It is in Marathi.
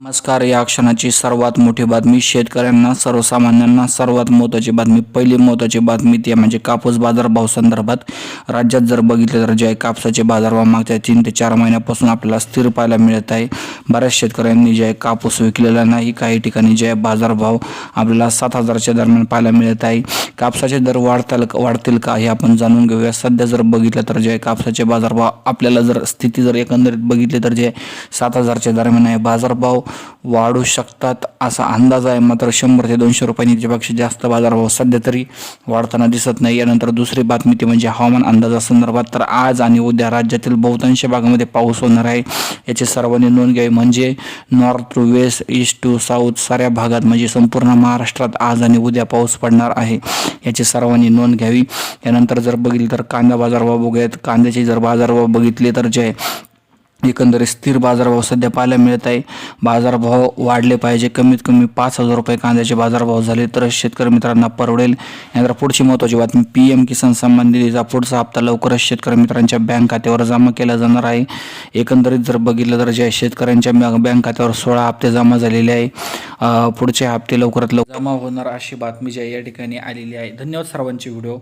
नमस्कार. या क्षणाची सर्वात मोठी बातमी शेतकऱ्यांना सर्वसामान्यांना सर्वात महत्त्वाची बातमी. पहिली महत्त्वाची बातमी ती आहे म्हणजे कापूस बाजारभाव संदर्भात. राज्यात जर बघितलं तर जे आहे कापसाचे बाजारभाव मागच्या तीन ते चार महिन्यापासून आपल्याला स्थिर पाहायला मिळत आहे. बऱ्याच शेतकऱ्यांनी जे आहे कापूस विकलेला नाही. काही ठिकाणी जे आहे बाजारभाव आपल्याला सात हजारच्या दरम्यान पाहायला मिळत आहे. कापसाचे दर वाढताल वाढतील का हे आपण जाणून घेऊया. सध्या जर बघितलं तर जे आहे कापसाचे बाजारभाव आपल्याला जर स्थिती जर एकंदरीत बघितली तर जे सात हजारच्या दरम्यान आहे बाजारभाव वाढू शकतात असा अंदाज आहे. मात्र शंभर ते दोनशे रुपयांनी त्यापेक्षा जास्त बाजारभाव सध्या तरी वाढताना दिसत नाही. यानंतर दुसरी बातमी ती म्हणजे हवामान अंदाजासंदर्भात तर आज आणि उद्या राज्यातील बहुतांश भागामध्ये पाऊस होणार आहे. याची सर्वांनी नोंद घ्यावी. म्हणजे north to west east to south साऱ्या भागात म्हणजे संपूर्ण महाराष्ट्रात आज आणि उद्या पाऊस पडणार आहे. याची सर्वांनी नोंद घ्यावी. यानंतर जर बघितलं तर कांदा बाजारभाव बघूयात. कांद्याचे जर बाजारभाव बघितले तर जे आहे एकंदरीत स्थिर बाजारभाव सध्या पाहायला मिळत आहे. बाजारभाव वाढले पाहिजे. कमीत कमी पाच हजार रुपये कांद्याचे बाजारभाव झाले तर शेतकरी मित्रांना परवडेल. यानंतर पुढची महत्त्वाची बातमी पी एम किसान सन्मान निधीचा पुढचा हप्ता लवकरच शेतकरी मित्रांच्या बँक खात्यावर जमा केला जाणार आहे. एकंदरीत जर बघितलं तर ज्या शेतकऱ्यांच्या बँक खात्यावर सोळा हप्ते जमा झालेले आहे. पुढचे हप्ते लवकरात लवकर जमा होणार अशी बातमी जी या ठिकाणी आलेली आहे. धन्यवाद सर्वांचे व्हिडिओ.